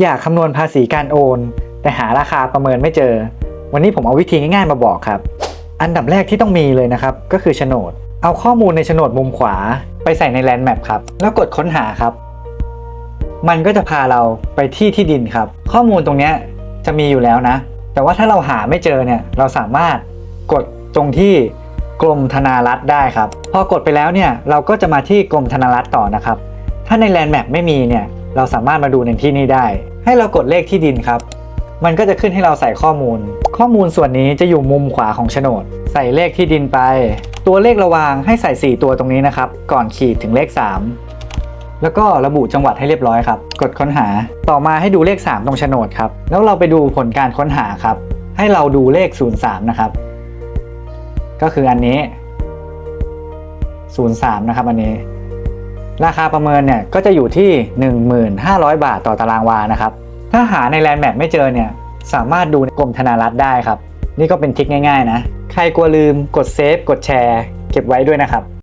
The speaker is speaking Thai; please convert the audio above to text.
อยากคำนวณภาษีการโอน แต่หาราคาประเมินไม่เจอ วันนี้ผมเอาวิธีง่ายๆมาบอกครับ อันดับแรกที่ต้องมีเลยนะครับ ก็คือโฉนด เอาข้อมูลในโฉนดมุมขวา ไปใส่ในแลนด์แมปครับ แล้วกดค้นหาครับ มันก็จะพาเราไปที่ที่ดินครับ ข้อมูลตรงนี้จะมีอยู่แล้วนะ แต่ว่าถ้าเราหาไม่เจอเนี่ยเราสามารถกดตรงที่กรมธนารักษ์ได้ครับ พอกดไปแล้วเนี่ยเราก็จะมาที่กรมธนารักษ์ต่อนะครับ ถ้าในแลนด์แมปไม่มีเนี่ย เราสามารถมาดูในที่นี้ได้ ให้เรากดเลขที่ดินครับ มันก็จะขึ้นให้เราใส่ข้อมูล ข้อมูลส่วนนี้จะอยู่มุมขวาของโฉนด ใส่เลขที่ดินไป ตัวเลขระวางให้ใส่ 4 ตัวตรงนี้นะครับ ก่อนขีดถึงเลข 3 แล้วก็ระบุจังหวัดให้เรียบร้อยครับ กดค้นหา ต่อมาให้ดูเลข 3 ตรงโฉนดครับ แล้วเราไปดูผลการค้นหาครับ ให้เราดูเลข 03 นะครับ ก็คืออันนี้ 03 นะครับอันนี้ ราคาประเมินเนี่ยก็จะอยู่ที่ 1500 บาทต่อตารางวานะครับ ถ้าหาในแลนด์แมปไม่เจอเนี่ยสามารถดูในกรมธนารักษ์ได้ครับ นี่ก็เป็นทิกง่ายๆนะ ใครกลัวลืมกดเซฟกดแชร์ เก็บไว้ด้วยนะครับ